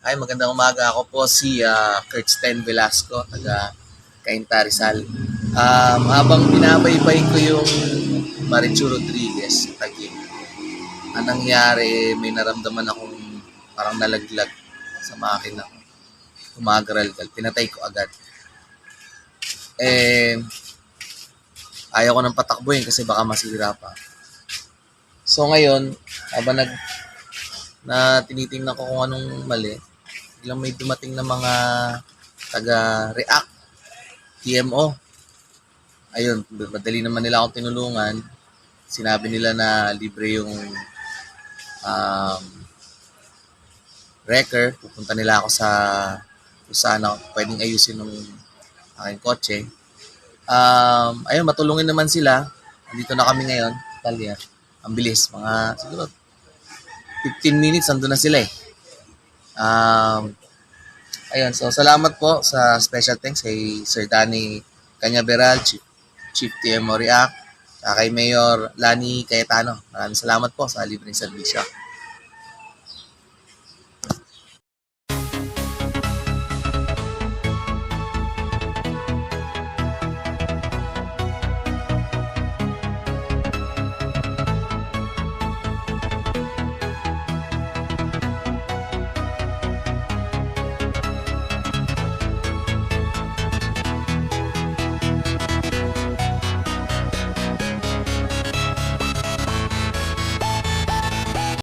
Ay, magandang umaga. Ako po si ah, Kurt Sten Velasco, taga Cainta Rizal. Um, habang binabaybay ko yung Marichu Rodriguez sa Taguig, ang nangyari, may naramdaman akong parang nalaglag sa makina ko. Umagaralgal. Pinatay ko agad. Eh, ayaw ko nang patakbuhin kasi baka masira pa. So ngayon, habang nag na tinitingnan ko kung anong mali, biglang may dumating na mga taga-react, TMO. Ayun, madali naman nila akong tinulungan. Sinabi nila na libre yung um, wrecker. Pupunta nila ako sa kung saan ako pwedeng ayusin ng aking kotse. Um, ayun, matulungin naman sila. Andito na kami ngayon. Talia. Ang bilis. Mga siguro 15 minutes, andun na sila eh. Um, ayun, so salamat po sa special thanks kay Sir Danny Canyaveral, Chief, Chief TM Moriac, kay Mayor Lani Cayetano. Maraming salamat po sa libreng serbisyo.